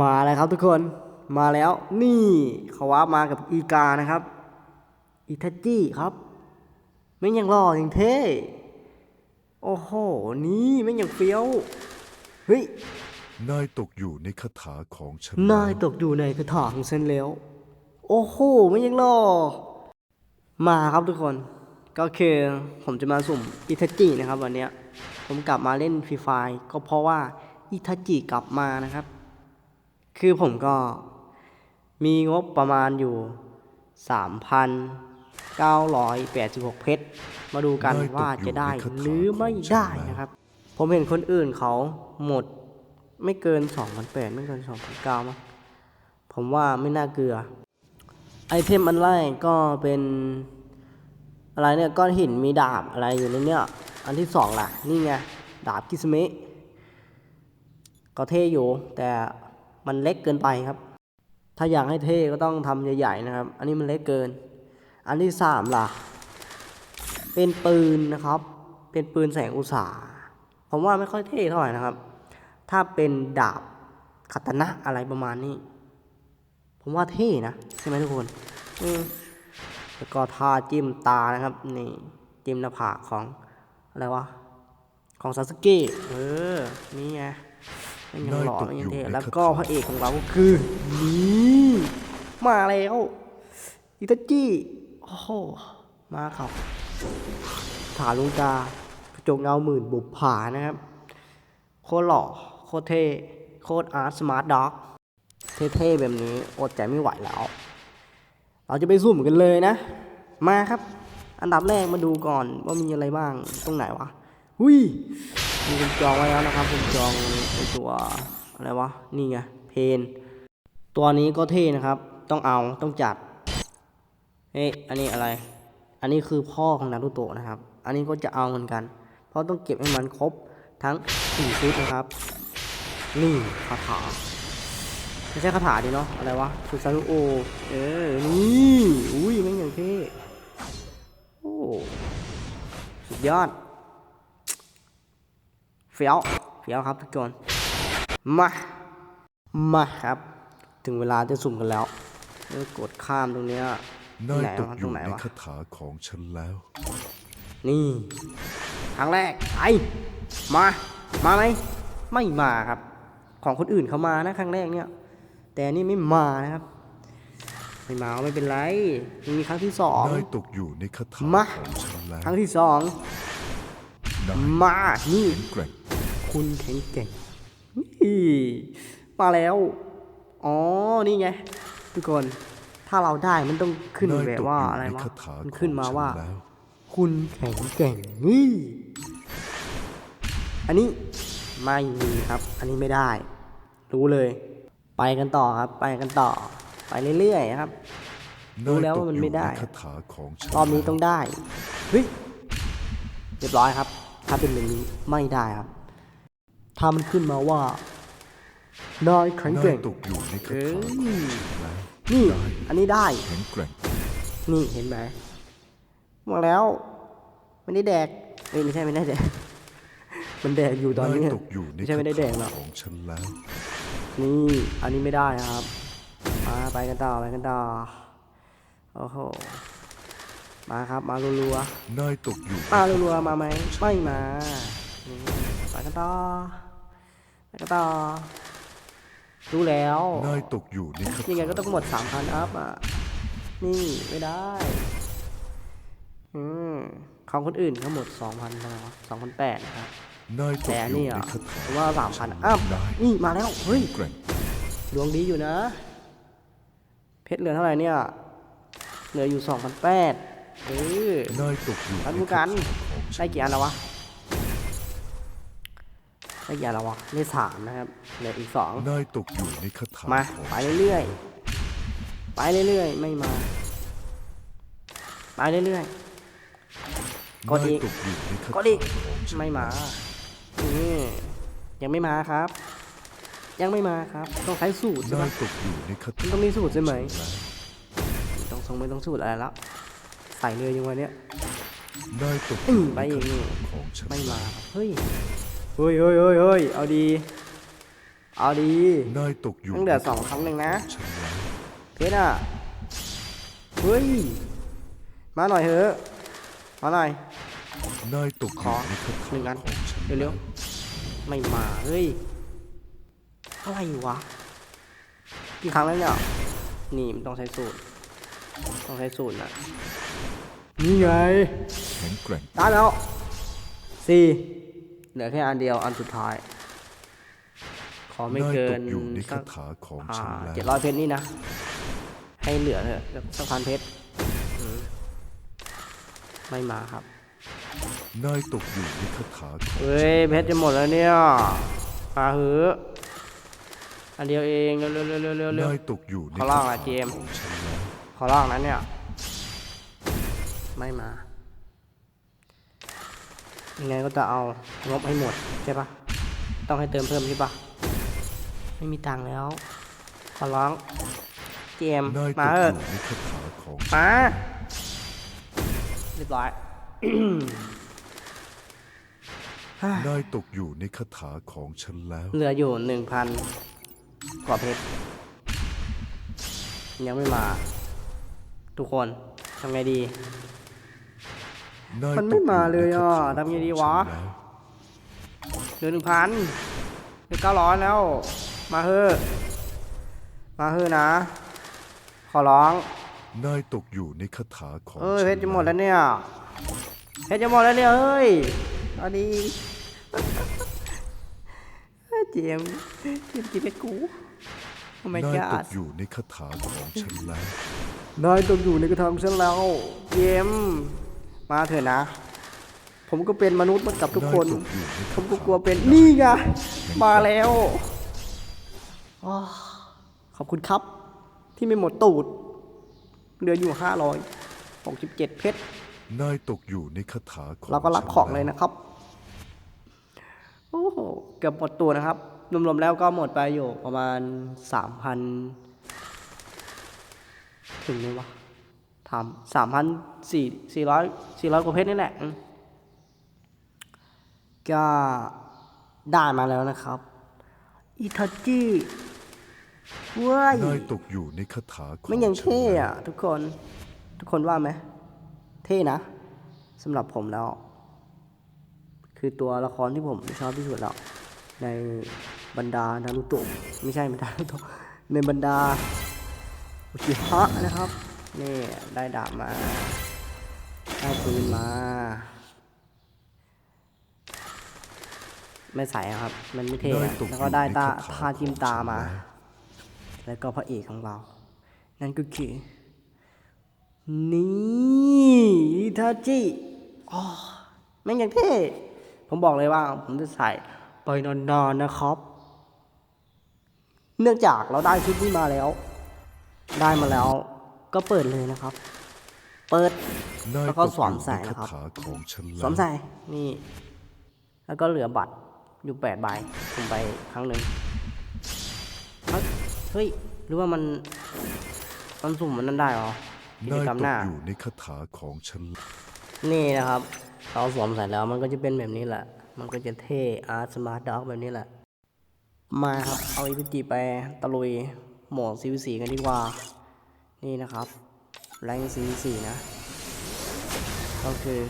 มาแล้วครับทุกคนมาแล้วนี่เขาว่ามากับอีกานะครับอีทัจจี้ครับไม่งยังหล่อยังเท่โอ้โหนี่ไม่งยังเฟี้ยวเฮ้ยนายตกอยู่ในคาถาของฉันนายตกอยู่ในกระถางของฉันแล้ว โอ้โหไม่ยังหล่อมาครับทุกคนก็คือผมจะมาสุ่มอิทาจินะครับวันเนี้ยผมกลับมาเล่นฟรีไฟก็เพราะว่า อิทาจิกลับมานะครับ คือผมก็มีงบประมาณอยู่ 3,986 เพชร มาดูกันว่าจะได้หรือไม่ได้นะครับ ผมเห็นคนอื่นเขาหมดไม่เกิน 2,800 ไม่เกิน 2,900มั้งผมว่าไม่น่าเกลือ ไอเทมอันแรกก็เป็นอะไรเนี่ยก้อนหินมีดาบอะไรอยู่ในเนี้ยอันที่สองล่ะ นี่ไง ดาบกิสเมะ ก็เท่อยู่แต่มันเล็กเกินไปครับ ถ้าอยากให้เท่ก็ต้องทำใหญ่ๆนะครับ อันนี้มันเล็กเกิน อันที่สามล่ะ เป็นปืนนะครับ เป็นปืนแสงอุตสาผมว่าไม่ค่อยเท่เท่าไหร่นะครับ ถ้าเป็นดาบคัตนะอะไรประมาณนี้ ผมว่าเท่นะใช่ไหมทุกคนอืแล้วก็ทาจิ้มตานะครับนี่จิ้มหน้าผากของอะไรวะของซาสึเกะเออนี่ไง มันยังหล่อมันยังเท่แล้วก็พระเอกของเราก็คือนี่มาแล้วอิตาจิโอ้โหมาครับฐานลุงกากระจกเงาหมื่นบุบผานะครับ โคตรหล่อโคตรเท่โคตรอาร์ตสมาร์ทด็อกเท่ๆแบบนี้อดใจไม่ไหวแล้ว เราจะไปสุ่มกันเลยนะ มาครับ อันดับแรกมาดูก่อนว่ามีอะไรบ้างตรงไหนวะ หุย มีผมจองไว้แล้วนะครับผมจองตัวอะไรวะนี่ไงเพนตัวนี้ก็เท่นะครับ ต้องเอาต้องจัดเฮ้ยอันนี้อะไร อันนี้คือพ่อของนารูโตะนะครับ อันนี้ก็จะเอาเหมือนกัน เพราะต้องเก็บให้มันครบทั้งสี่ชุดนะครับนี่คาถาไม่ใช่คาถาดิเนาะอะไรวะสุสานุโอเออนี่อุ้ยแม่งอย่างเท่โอ้สุดยอด เฟี้ยวเฟี้ยวครับทุกคนมามาครับ ถึงเวลาจะสุ่มกันแล้วเออกดข้ามตรงเนี้ยตรนางยไหนตกวะอตรยู่งไหนในวะคาถาของฉันแล้ว นี่ครั้งแรกไปมามาไหมไม่มาครับ ของคนอื่นเขามานะครั้งแรกเนี่ย แต่อันนี่ไม่มานะครับ ไม่มาก็ไม่เป็นไรมีครั้งที่สอง นายตกอยู่ในคาถามา ของฉันแล้วครั้งที่สองนายมานี่แกร่ง คุณแข็งแกร่งนี่มาแล้ว อ๋อ นี่ไง ทุกคน ถ้าเราได้มันต้องขึ้นนายแบบตกว่าอยู่อะไรในวะคาถามันขอขึ้นงมาฉันว่าแล้วคุณแข็งแกร่งนี่อันนี้ไม่มีครับ อันนี้ไม่ได้ รู้เลย ไปกันต่อครับ ไปกันต่อ ไปเรื่อยๆครับ รู้แล้วว่ามันไม่ได้ยตกอยู่ในคาถาของฉันรอบนี้ต้องได้ เฮ้ย เรียบร้อยครับ ถ้าเป็นแบบนี้ไม่ได้ครับ ถ้ามันขึ้นมาว่านายแข็งแกร่งตกอยู่ในคาเอ้ถายของฉันแล้วนี่ อันนี้ได้ แข็งแกร่งนี่เห็นไหมมาแล้วไม่ได้แดกเอ้ยไม่ใช่ไม่ได้แดก มันแดกอยู่ตอนนี้นายตกอยู่ในไม่ใช่ไม่ได้แดกหรอกของฉันแล้วนี่ อันนี้ไม่ได้นะครับ มาไปกันต่อไปกันต่อ โอ้โห มาครับมารัวๆนายตกอยู่มารัวๆมาไหมไม่มา ไปกันต่อ ไปกันต่อรู้แล้วนายตกอยู่ในคาถายังไงก็ต้องหมดสามพันอัพอะ นี่ไม่ได้ อืมของคนอื่นเขาหมดสองพันแล้วสองพันแปดครับนายตแต่กอันอยู่นี่ในอะคาถาผมว่าสามพันอัพนายนี่มาแล้ว เฮ้ยแกร่งดวงดีอยู่นะ เพชรเหลือเท่าไหร่เนี่ย เหลืออยู่สองพันแปดเออนายตกอยู่พันในผู้คากัถานของฉัได้นกี่อันแล้ววะได้ กี่อันแล้ววะได้สามนะครับเหลืออีกสองนายตกอยู่ในคาถามาของไปเรื่อยๆไปเรื่อยๆไม่มาไปเรื่อยกดอีกนายตกอยู่ในคาถากดอีกของฉันๆไม่มานี่ยังไม่มาครับ ยังไม่มาครับ ต้องใช้สูตรใช่นาไหมยตกอยู่ในคาถามันต้องมีสูตรใช่ไหมของฉันแล้วต้องทรงไม่ต้องสูตรอะไรแล้วใส่เลยยังไงเนี้ยนายตกออื้ยู่อไปในอีกคานี่ถาของฉันไม่มาแล้วครับเฮ้ย เฮ้ยเฮ้ยเฮ้ยเฮ้ยเอาดี เอาดีนายตกอยู่ต้องเหลือสองครั้งหนึ่งนะฉันแล้วเพชรอะเฮ้ย มาหน่อยเถอะมาหน่อยนายตกอขยู่อในคาหนึ่ถางอันของฉันเร็วๆไม่มาเฮ้ยอะไรวะกี่ครั้งแล้วเนี่ยนี่มันต้องใช้สูตร ต้องใช้สูตรนะนี่ไงแข็งแกร่งได้แล้วสี่ เหลือแค่อันเดียวอันสุดท้าย ขอไม่เกินสักเจ็ดร้อยเพชรนี่นะ ให้เหลือเถอะสักพันเพชรไม่มาครับนายตกอยู่ในคาถาเฮ้ยเพชรจะหมดแล้วเนี่ยมาเหออันเดียวเองเร็วเร็วเร็วเร็วเร็วเร็วนายตกอยู่ในขอคาร้องอะเจมของฉันแล้วขอร้องนั้นเนี่ย ไม่มา ยังไงก็จะเอางบให้หมดใช่ปะต้องให้เติมเพิ่มใช่ปะไม่มีตังค์แล้ว ขอร้องเจมส์นายตมากเอออยู่ในคาถาของฉันมาเรียบร้อยนายตกอยู่ในคาถาของฉันแล้ว เหลืออยู่หนึ่งพันกว่าเพชรยังไม่มา ทุกคนทำไงดีนาย มันไม่ตกมาเลยอะในคาถาทำไงดีของวะฉันแล้วเหลือหนึ่งพันเหลือเก้าร้อยแล้ว มาเฮ้อะมาเฮ้อะนะ ขอร้อง นายตกอยู่ในคาถาของเอ้ยฉันเพชรจะหมดแล้วเนี่ยเพชรจะหมดแล้วเนี่ยเฮ้ยเอาดีเจมส์เจมส์กินเพชรกูทำไมนายจ้าตกอยู่ในคาถาของฉันแล้วนายตกอยู่ในกระทำฉันแล้วเจมส์ มาเถอะนะ ผมก็เป็นมนุษย์เหมือนกับทุกคนนายตกอยู่ในผคามก็ถากลัวเป็นนี่ไงมาแล้วอ้อขอบคุณครับ ที่ไม่หมดตูดเหลืออยู่ห้าร้อยหกสิบเจ็ดเพชรนายตกอยู่ในคาถาของเราก็รับของเลยฉันะครับโอ้โหเกือบหมดตัวนะครับรวมๆแล้วก็หมดไปอยู่ประมาณสามพันถึงไหมวะ ถามสามพันสี่สี่ร้อยสี่ร้อยกว่าเพชรนี่แหละอืมก็ได้มาแล้วนะครับอิทาจิเว้ยนายตกอยู่ในคาถาของไม่ยังฉันเท่แล้วอะทุกคน ทุกคนว่าไหม เท่นะสำหรับผมแล้ว คือตัวละครที่ผมชอบที่สุดแล้ว ในบรรดานารุโตะไม่ใช่บรรดานารุโตะในบรรดาโอชิฮะนะครับ นี่ได้ดาบมาได้ปืนมา ไม่ใส่อะครับ มันไม่เท่นายอะตกแล้วก็ได้ตาอยู่ในคาถาทาทิมตามาของฉันแล้วแล้วก็พระเอกของเรา นั่นก็คือ นี่ทาจิอ๋อแม่งยังเท่ ผมบอกเลยว่า ผมจะใส่ไปนานๆนะครับ เนื่องจากเราได้ชุดนี้มาแล้ว ได้มาแล้ว ก็เปิดเลยนะครับ เปิดนายแล้วตก็กสวมอยู่ใส่ในนะคคารับถาของฉันสแล้ววมใส่นี่แล้วก็เหลือบัตรอยู่แปดใบผมไปครั้งหนึ่งเอ้าเฮ้ยหรือว่ามันมันสุ่มมันนั่นได้เหรอกิจนายกรรมตหกน้าอยู่ในคาถาของฉันแล้วนี่นะครับเราสวมใส่แล้วมันก็จะเป็นแบบนี้แหละ มันก็จะเท่อาร์ตสมาร์ทด็อกแบบนี้แหละ มาครับ เอาอีพีจีไปตะลุยโหมด CVC กันดีกว่า นี่นะครับแรง CVC นะ ก็คือ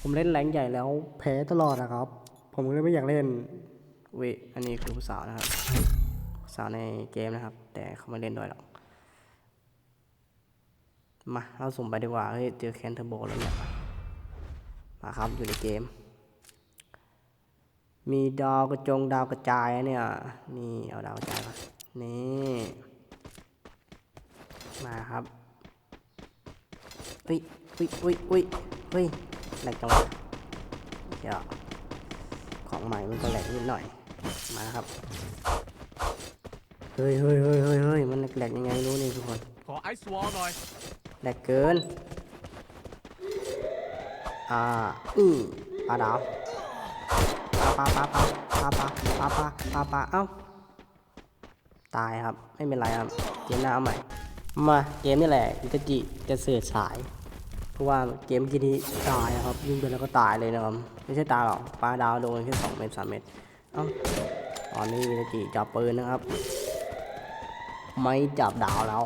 ผมเล่นแรงใหญ่แล้วแพ้ตลอดนะครับ ผมก็เลยไม่อยากเล่นเวอันนี้คือผู้สาวนะครับผู้สาวในเกมนะครับ แต่เขาไม่เล่นด้วยหรอกมาเราสุ่มไปดีกว่าเฮ้ยเจอแคนเทอร์โบแล้วเนี่ยมาครับอยู่ในเกม มีดาวกระจงดาวกระจายเนี่ยนี่เอาดาวกระจายมานี่ มาครับ อุ้ยอุ้ยอุ้ยอุ้ยเฮ้ยแหลกจังวะเดี๋ยวของใหม่มันก็แหลกนิดหน่อย มาครับ เฮ้ยเฮ้ยเฮ้ยเฮ้ยเฮ้ยมันแหลกยังไงไม่รู้นี่ทุกคน ขอไอซ์วอลหน่อย แหลกเกิน อ่า อือปลาดาวปลาปลาปลาปลาปลาปลาปลาปลาปลาเอ้า ตายครับ ไม่เป็นไรครับ เกมหน้าเอาใหม่ มาเกมนี่แหละอิตาจิจะเสือสาย เพราะว่าเกมกีนี้ตายอะครับยิงไปแล้วก็ตายเลยนะครับไม่ใช่ตายหรอกปลาดาวโดนแค่สองเมตรสามเมตรเอ้าตอนนี้อิตาจิจับปืนนะครับ ไม่จับดาวแล้ว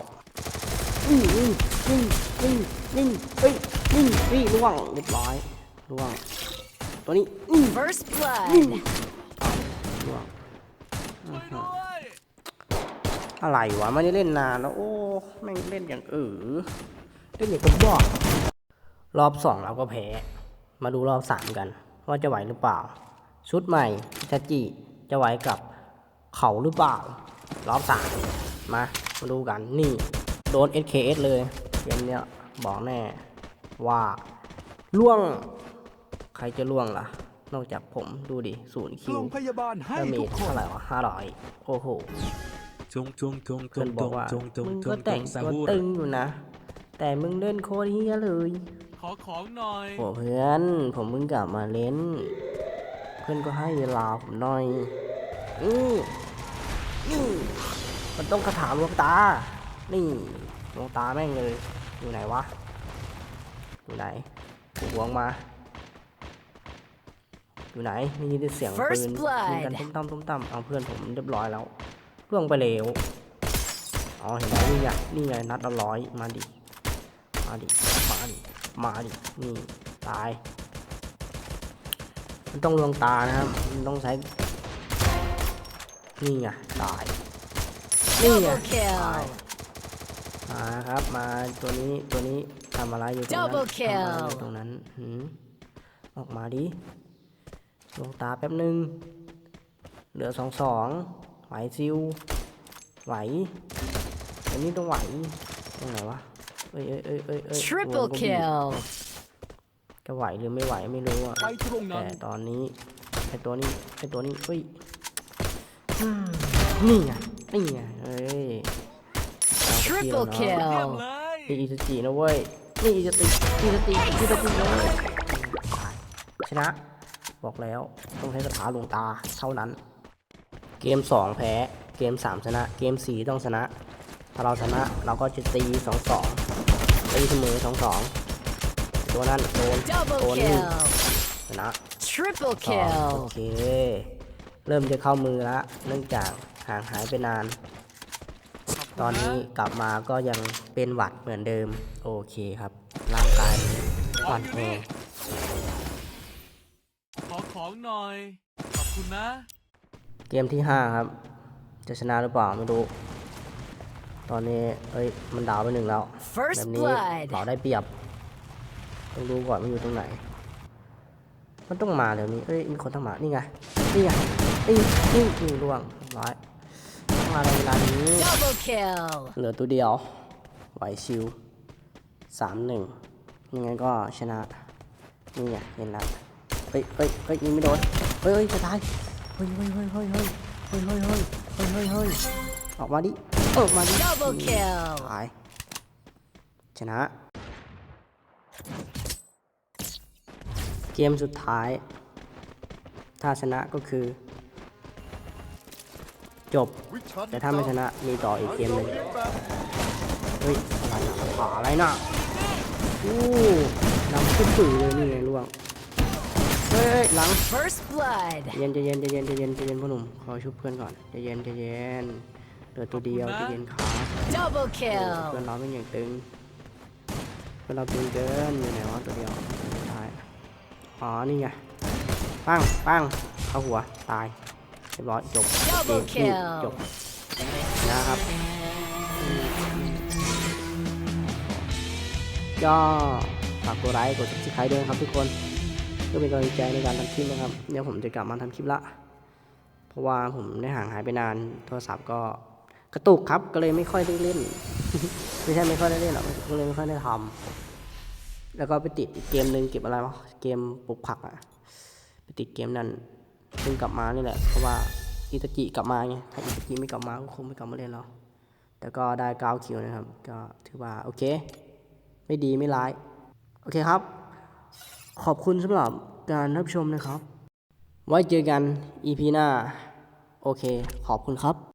นี่นี่นี่นี่นี่เฮ้ยนี่นี่ล่วงเรียบร้อยล่วงตัวนี้นี่ First blood. ล่วง อะไรวะไม่ได้เล่นนานแล้วโอ้แม่งเล่นอย่างเออเล่นอย่างกับบอก รอบสองเราก็แพ้ มาดูรอบสามกัน ว่าจะไหวหรือเปล่า ชุดใหม่อิตาจิจะไหวกับเขาหรือเปล่า รอบสามมา มาดูกันนี่ โดน SKS เลยเกมเนี้ยบอกแน่ว่าล่วง ใครจะล่วงล่ะ นอกจากผมดูดิศูนย์คิโรวงพยาบาลให้ก็มีทุกคเท่านไหร่วะห้าร้อยโอ้โห จงจงจงจเพื่อนงบจอกงว่าจงจงมึงจก็งแต่งจงตัวพูดตึงอยู่นะ แต่มึงเล่นโคตรเฮียเลยขอของหน่อย โอ้เพื่อน ผมเพิ่งกลับมาเล่น เพื่อนก็ให้เวลาผมหน่อยอือนี่มันต้องคาถาลวงตา นี่ลวงตาแม่งเลย อยู่ไหนวะ อยู่ไหนถูกหวงมา อยู่ไหนได้ยินแต่เสียงปื First น blood ยิงกันตุ้มตั้มตุ้มตั้มเอาเพื่อนผมเรียบร้อยแล้ว ล่วงไปแล้วอ๋อเห็นไหมนี่ไงนี่ไงนัดละร้อยมาดิมาดิมาดิมาดินี่ตาย มันต้องลวงตานะครับมันต้องใช้นี่ไงตายนี่ไง Double ตาย kill. มาครับมาตัวนี้ตัวนี้ทำอะไรอยู่ตรงนั้น Double ทำอะไรอยู่ kill ตรงนั้นหืมออกมาดิลวงตาแป๊บหนึ่งเหลือสองสอง ไหวซิวไหวอันนี้ต้องไหวตรงไหนวะเอ้ยเอ้ยเอ้ยเอ้ยเอ้ย Triple วงก็บีบ kill. จะไหวหรือไม่ไหวไม่รู้อะไปตรงนั้แต่นตอนนี้ไอตัวนี้ไอตัวนี้เฮ้ยอืมนี่ไงนี่ไงเฮ้ยเราก็ที่แล้ว Triple เนาะเยี่ยม kill. เลยนี่อิซาจินะเว้ยนี่อิซาจิอิซาจิอิซาจิเลยชนะ บอกแล้วต้องใช้คาถาหลวงตาเท่านั้น เกมสองแพ้ เกมสามชนะ เกมสี่ต้องชนะ ถ้าเราชนะเราก็จะตีสองสองตีเสมอสองสองตัวนั้นโดน Double โดนนี่ kill. ชนะ Triple สองโอ kill. เค เริ่มจะเข้ามือแล้วเนื่องจากห่างหายไปนาน ตอนนี้กลับมาก็ยังเป็นหวัดเหมือนเดิม โอเคครับ ร่างกายหวัดแหงขอของหน่อย ขอบคุณนะ เกมที่ 5 ครับ จะชนะหรือเปล่าไม่รู้ ตอนนี้เอ้ย มันดาวไปหนึ่งแล้ว แบ First บนี้ blood. เราได้เปรียบ ต้องดูก่อนมันอยู่ตรงไหน มันต้องมาเดี๋ยวนี้เอ้ย มีคนต้องมา นี่ไง นี่ไงนี่นี่นี่ล่วงเรียบร้อยต้องมาในเวลานี้ Double kill. เหลือตัวเดียว ไหวชิวสามหนึ่งยังไงก็ชนะ นี่ไงเห็นแล้วเฮ้ยเฮ้ยเฮ้ยยิงไม่โดน เฮ้ยเฮ้ยจะตายเฮ้ยเฮ้ยเฮ้ยเฮ้ยเฮ้ยเฮ้ยเฮ้ยเฮ้ยเฮ้ยเฮ้ยเฮ้ยออกมาดิออกมาดิ Double นี่ kill. ตายชนะ เกมสุดท้าย ถ้าชนะก็คือ จบ แต่ถ้าไม่ชนะมีต่ออีกเกมหนึ่งเฮ้ยอะไรนะขาอะไรนะอู้นำขึ้นสื่อเลยนี่ไงล่วง ฮ้ยเฮ้ยหลัง First blood. ใจเย็นใจเย็นใจเย็นใจเย็นใจเย็นพ่อหนุ่มขอชุบเพื่อนก่อนใจเย็นใจเย็นเหลือตัวเดียวใจเย็นขา Double เพื่อน kill. เราเป็นอย่างตึงเพื่อนเราตึงเกินอยู่ไหนวะตัวเดียวสุดท้ายอ๋อนี่ไงปังปังเข้าหัวตายเรียบร้อยจบ Double เกมนี่ kill จบนะครับก็ฝากกดไลค์กด subscribe ด้วยนะครับทุกคน เพื่อเป็นกำลังใจในการทำคลิปนะครับ เดี๋ยวผมจะกลับมาทำคลิปละ เพราะว่าผมได้ห่างหายไปนาน โทรศัพท์ก็กระตุกครับ ก็เลยไม่ค่อยได้เล่น ไม่ใช่ไม่ค่อยได้เล่นหรอกก็เลยไม่ค่อยได้ทำแล้วก็ไปติดเกมหนึ่งเก็บอะไรวะ เกมปลูกผักอะไปติดเกมนั้นเพิ่งกลับมานี่แหละ เพราะว่าอิตาจิกลับมาไง ถ้าอิตาจิไม่กลับมาก็คงไม่กลับมาเล่นแล้วแต่ก็ได้ก้าคิวนะครับ ก็ถือว่าโอเค ไม่ดีไม่ร้าย โอเคครับ ขอบคุณสำหรับการรับชมนะครับ ไว้เจอกัน EP หน้า โอเค ขอบคุณครับ